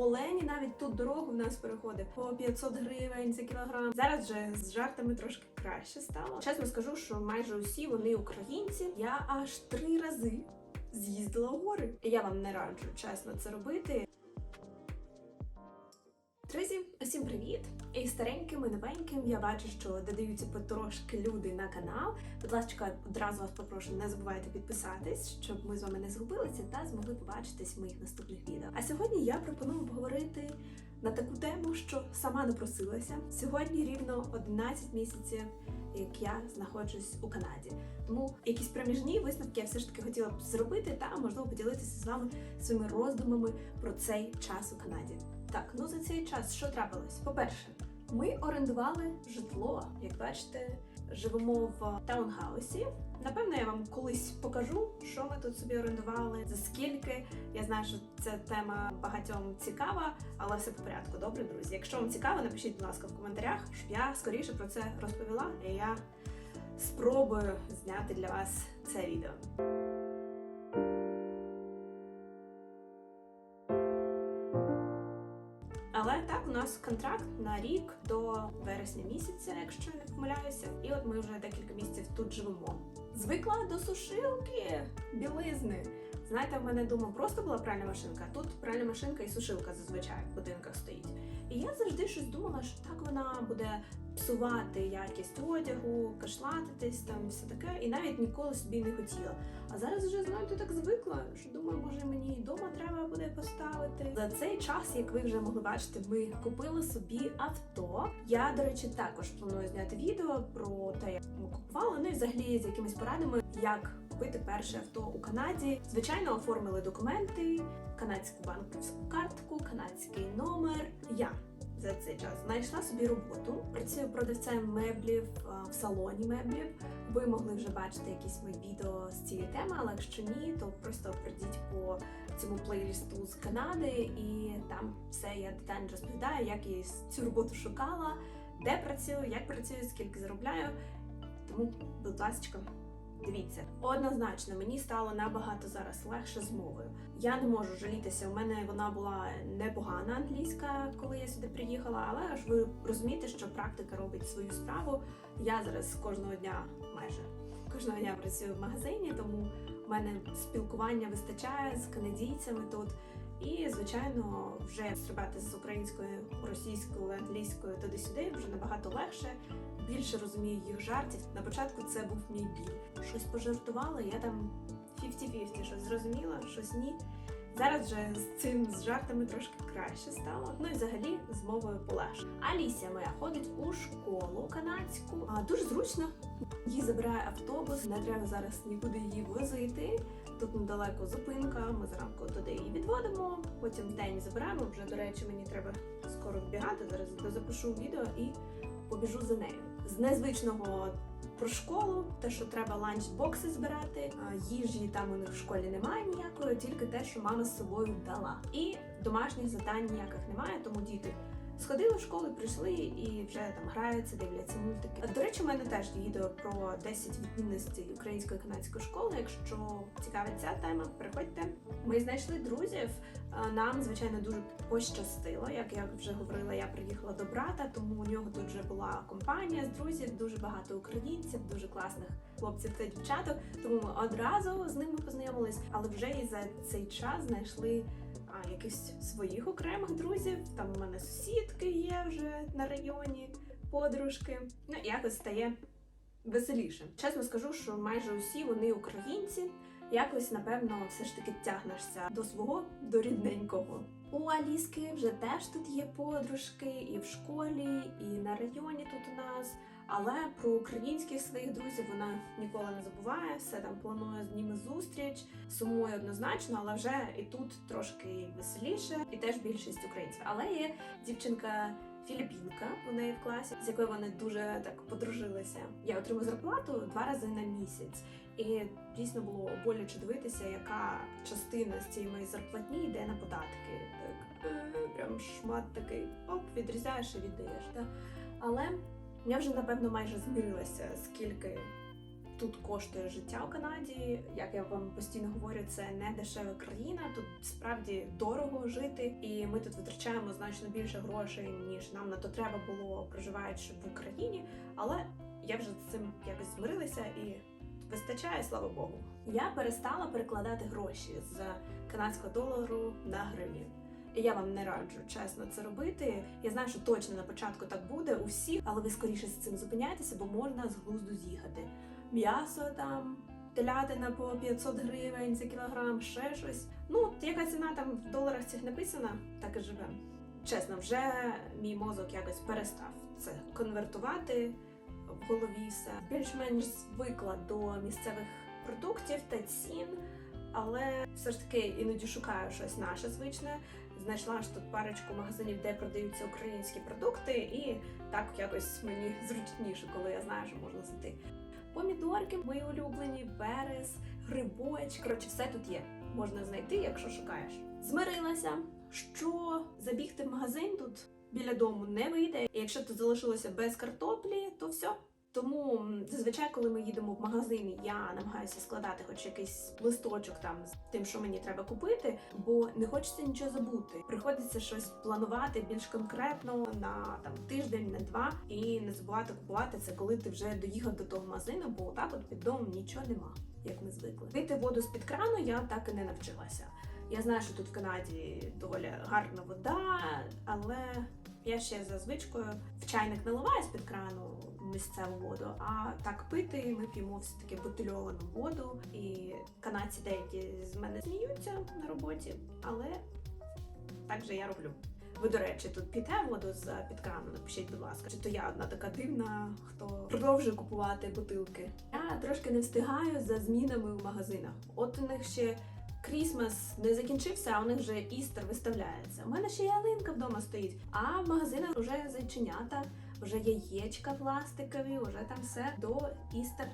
Олені навіть тут дорогу в нас переходить по 500 гривень за кілограм. Зараз вже з жартами трошки краще стало. Чесно скажу, що майже усі вони українці. Я аж три рази з'їздила в гори. Я вам не раджу чесно це робити. Друзі, усім привіт! І стареньким і новеньким я бачу, що додаються потрошки люди на канал. Будь ласка, одразу вас попрошу, не забувайте підписатись, щоб ми з вами не згубилися та змогли побачитись в моїх наступних відео. А сьогодні я пропоную поговорити на таку тему, що сама напросилася. Сьогодні рівно 11 місяців, як я знаходжусь у Канаді. Тому якісь проміжні висновки я все ж таки хотіла б зробити та можливо поділитися з вами своїми роздумами про цей час у Канаді. Так, ну за цей час що трапилось? По-перше, ми орендували житло. Як бачите, живемо в таунхаусі. Напевно, я вам колись покажу, що ми тут собі орендували, за скільки. Я знаю, що ця тема багатьом цікава, але все по порядку. Добре, друзі. Якщо вам цікаво, напишіть, будь ласка, в коментарях, щоб я скоріше про це розповіла, і я спробую зняти для вас це відео. Нас контракт на рік до вересня місяця, якщо не помиляюся, і от ми вже декілька місяців тут живемо. Звикла до сушилки білизни. Знаєте, в мене дома просто була пральна машинка, а тут пральна машинка і сушилка зазвичай в будинках стоїть. І я завжди щось думала, що так вона буде псувати якість одягу, кашлатитись там все таке, і навіть ніколи собі не хотіла. А зараз вже знаєте, так звикла, що думаю, може мені і вдома треба буде поставити. За цей час, як ви вже могли бачити, ми купили собі авто. Я, до речі, також планую зняти відео про те, як ми купували, ну і взагалі з якимись порадами, як купити перше авто у Канаді. Звичайно, оформили документи, канадську банківську картку, канадський номер. Я за цей час знайшла собі роботу. Працюю продавцем меблів в салоні меблів. Ви могли вже бачити якісь мої відео з цієї теми, але якщо ні, то просто прийдіть по цьому плейлісту з Канади, і там все я детально розповідаю, як я цю роботу шукала, де працюю, як працюю, скільки заробляю. Тому, будь ласка, Дивіться, однозначно мені стало набагато зараз легше з мовою. Я не можу жалітися. У мене вона була непогана англійська, коли я сюди приїхала. Але ж ви розумієте, що практика робить свою справу. Я зараз кожного дня, майже кожного дня працюю в магазині, тому в мене спілкування вистачає з канадійцями тут. І, звичайно, вже стрибати з українською, російською, англійською туди-сюди вже набагато легше. Більше розумію їх жартів. На початку це був мій біль. Щось пожартувала, я там 50-50, щось зрозуміла, щось ні. Зараз вже з цим з жартами трошки краще стало. Ну і взагалі з мовою полегше. Алісія моя ходить у школу канадську. А дуже зручно. Її забирає автобус, не треба зараз нікуди її возити. Тут недалеко зупинка. Ми зранку туди її відводимо. Потім в день забираємо. Вже до речі, мені треба скоро вбігати. Зараз дозапишу відео і побіжу за нею. З незвичного про школу, те, що треба ланчбокси збирати, їжі там у них в школі немає ніякої, тільки те, що мама з собою дала. І домашніх завдань ніяких немає, тому діти. Сходили в школу, прийшли і вже там граються, дивляться мультики. До речі, у мене теж відео про 10 відмінностей української канадської школи. Якщо цікавить ця тема, приходьте. Ми знайшли друзів. Нам, звичайно, дуже пощастило. Як я вже говорила, я приїхала до брата, тому у нього тут вже була компанія з друзів, дуже багато українців, дуже класних хлопців та дівчаток. Тому ми одразу з ними познайомились, але вже і за цей час знайшли а, якихось своїх окремих друзів. Там у мене сусідки є вже на районі, подружки. Ну, якось стає веселіше. Чесно скажу, що майже усі вони українці. Якось, напевно, все ж таки тягнешся до свого, до рідненького. У Аліски вже теж тут є подружки, і в школі, і на районі тут у нас. Але про українських своїх друзів вона ніколи не забуває, все там планує з ними зустріч, сумує однозначно, але вже і тут трошки веселіше, і теж більшість українців. Але є дівчинка. Філіппінка у неї в класі, з якою вони дуже так подружилися. Я отримую зарплату два рази на місяць, і дійсно було боляче дивитися, яка частина з цієї моєї зарплатні йде на податки. Так е, прям шмат такий оп, відрізаєш і віддаєш. Але я вже напевно майже змирилася, скільки тут коштує життя у Канаді. Як я вам постійно говорю, це не дешева країна. Тут справді дорого жити, і ми тут витрачаємо значно більше грошей, ніж нам на то треба було проживаючи в Україні. Але я вже з цим якось змирилася і вистачає, слава Богу. Я перестала перекладати гроші з канадського долару на гривні. Я вам не раджу чесно це робити. Я знаю, що точно на початку так буде у всіх, але ви скоріше з цим зупиняйтеся, бо можна з глузду з'їхати. М'ясо там, телятина по 500 гривень за кілограм, ще щось. Ну, яка ціна там в доларах цих написана, так і живемо. Чесно, вже мій мозок якось перестав це конвертувати в голові все. Більш-менш звикла до місцевих продуктів та цін, але все ж таки іноді шукаю щось наше звичне. Знайшла ж тут парочку магазинів, де продаються українські продукти, і так якось мені зручніше, коли я знаю, що можна знайти. Помідорки мої улюблені, берез, грибоч. Коротше, все тут є. Можна знайти, якщо шукаєш. Змирилася, що забігти в магазин тут біля дому не вийде. І якщо тут залишилося без картоплі, то все. Тому зазвичай, коли ми їдемо в магазин, я намагаюся складати хоч якийсь листочок там з тим, що мені треба купити, бо не хочеться нічого забути. Приходиться щось планувати більш конкретно на там тиждень, на два, і не забувати купувати це, коли ти вже доїхав до того магазину, бо так от під домом нічого нема, як ми звикли. Пити воду з під крану я так і не навчилася. Я знаю, що тут в Канаді доволі гарна вода, але я ще за звичкою в чайник наливаю з-під крану місцеву воду, а так пити ми п'ємо все таки бутильовану воду. І канадці деякі з мене сміються на роботі, але так же я роблю. Ви, до речі, тут п'єте воду з під крану, напишіть, будь ласка, чи то я одна така дивна, хто продовжує купувати бутилки. Я трошки не встигаю за змінами в магазинах. От у них ще Крісмас не закінчився, а у них вже істер виставляється. У мене ще ялинка вдома стоїть, а в магазинах вже зайченята, вже яєчка пластикові, вже там все до істер.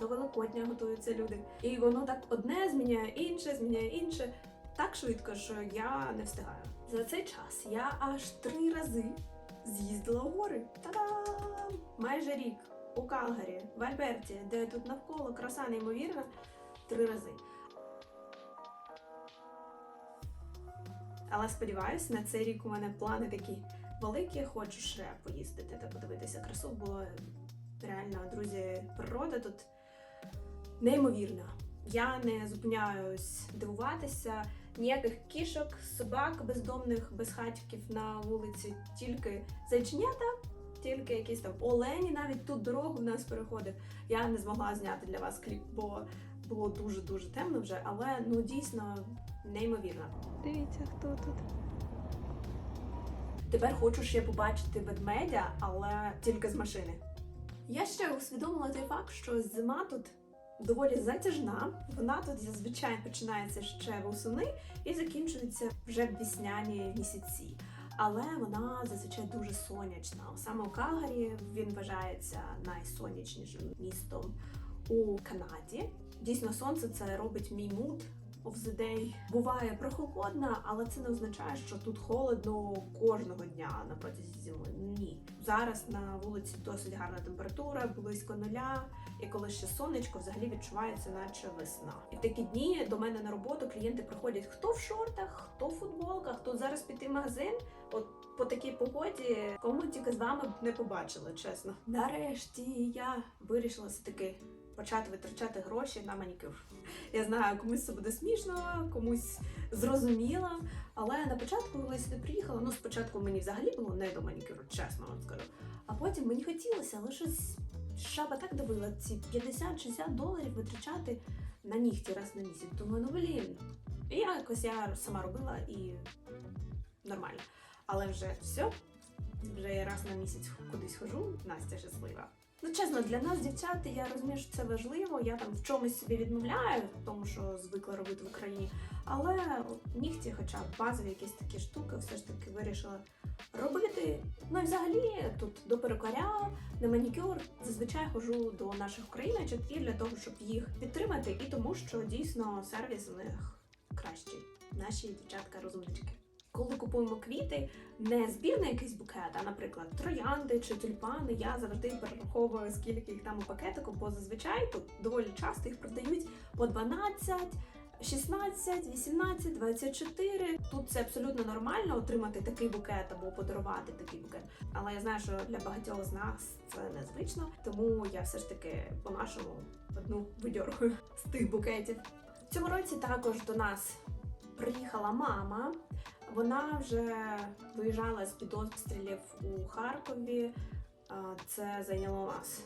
До Великодня готуються люди. І воно так одне зміняє інше, зміняє інше так швидко, що я не встигаю. За цей час я аж три рази з'їздила в гори. Та-дам! Майже рік у Калгарі, в Альберті, де тут навколо краса неймовірна, три рази. Але сподіваюся, на цей рік у мене плани такі великі. Хочу ще поїздити та подивитися красу, бо реально, друзі, природа тут неймовірна. Я не зупиняюсь дивуватися. Ніяких кішок, собак бездомних, безхатьків на вулиці, тільки зайченята, тільки якісь там олені. Навіть тут дорогу в нас переходив. Я не змогла зняти для вас кліп, бо було дуже дуже темно вже, але ну дійсно неймовірно. Дивіться, хто тут. Тепер хочу ще побачити ведмедя, але тільки з машини. Я ще усвідомила той факт, що зима тут доволі затяжна. Вона тут зазвичай починається ще восени і закінчується вже в весняні місяці. Але вона зазвичай дуже сонячна. Саме у Калгарі він вважається найсонячнішим містом у Канаді. Дійсно, сонце це робить мій муд of the day. Буває прохолодна, але це не означає, що тут холодно кожного дня на протязі зими. Ні. Зараз на вулиці досить гарна температура, близько нуля. І коли ще сонечко, взагалі відчувається, наче весна. І в такі дні до мене на роботу клієнти приходять хто в шортах, хто в футболках, хто зараз піти в магазин. От по такій погоді, кому тільки з вами не побачили, чесно. Нарешті я вирішила все таки почати витрачати гроші на манікюр. Я знаю, комусь це буде смішно, комусь зрозуміло. Але на початку, коли я сюди приїхала, ну спочатку мені взагалі було не до манікюру, чесно вам скажу. А потім мені хотілося, але щось шаба так давила ці 50-60 доларів витрачати на нігті раз на місяць. Думаю, ну блін. І я якось я сама робила і нормально. Але вже все, вже я раз на місяць кудись хожу, Настя щаслива. Ну, чесно, для нас, дівчат, я розумію, що це важливо. Я там в чомусь собі відмовляю, тому, що звикла робити в Україні. Але нігті, хоча б базові якісь такі штуки, все ж таки вирішила робити. Ну і взагалі тут до перукаря на манікюр зазвичай ходжу до наших україночок і для того, щоб їх підтримати, і тому, що дійсно сервіс у них кращий. Наші дівчатка розумнички. Коли купуємо квіти, не збірний якийсь букет, а, наприклад, троянди чи тюльпани, я завжди перераховую, скільки їх там у пакетику, бо зазвичай тут доволі часто їх продають по 12, 16, 18, 24. Тут це абсолютно нормально отримати такий букет або подарувати такий букет. Але я знаю, що для багатьох з нас це незвично, тому я все ж таки по-нашому одну видьоргую з тих букетів. В цьому році також до нас приїхала мама. Вона вже виїжджала з під обстрілів у Харкові. Це зайняло нас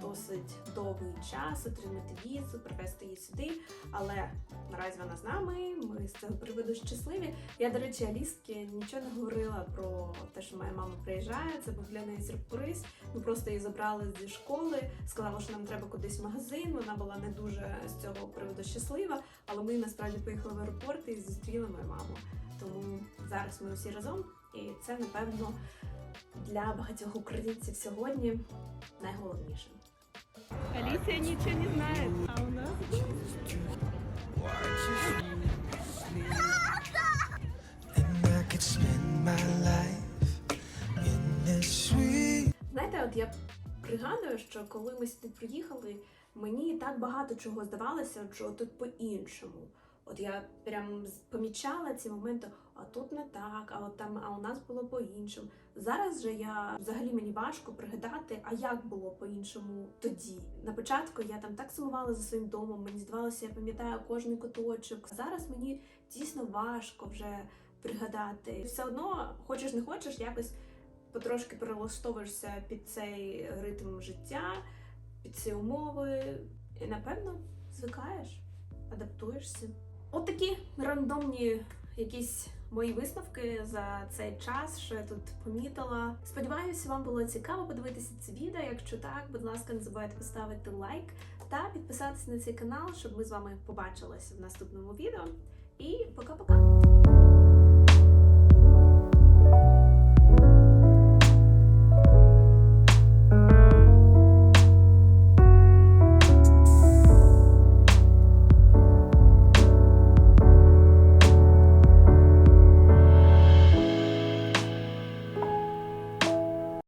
досить довгий час отримати візу, привезти її сюди. Але наразі вона з нами. Ми з цього приводу щасливі. Я, до речі, Аліскі нічого не говорила про те, що моя мама приїжджає. Це був для неї сюрприз. Ми просто її забрали зі школи, сказала, що нам треба кудись в магазин. Вона була не дуже з цього приводу щаслива, але ми насправді поїхали в аеропорт і зустріли мою маму. Тому зараз ми усі разом, і це напевно для багатьох українців сьогодні найголовніше. Алисия ничего не знает, а у нас. Знаєте, от я пригадую, що коли ми сюди приїхали, мені так багато чого здавалося, що тут по-іншому. От я прям помічала ці моменти, а тут не так, а от там, а у нас було по-іншому. Зараз же я взагалі мені важко пригадати, а як було по-іншому тоді. На початку я там так сумувала за своїм домом, мені здавалося, я пам'ятаю кожний куточок. Зараз мені дійсно важко вже пригадати. Все одно, хочеш не хочеш, якось потрошки перелаштовуєшся під цей ритм життя, під ці умови, і напевно звикаєш, адаптуєшся. От такі рандомні якісь мої висновки за цей час, що я тут помітила. Сподіваюся, вам було цікаво подивитися це відео. Якщо так, будь ласка, не забувайте поставити лайк та підписатися на цей канал, щоб ми з вами побачилися в наступному відео. І пока-пока!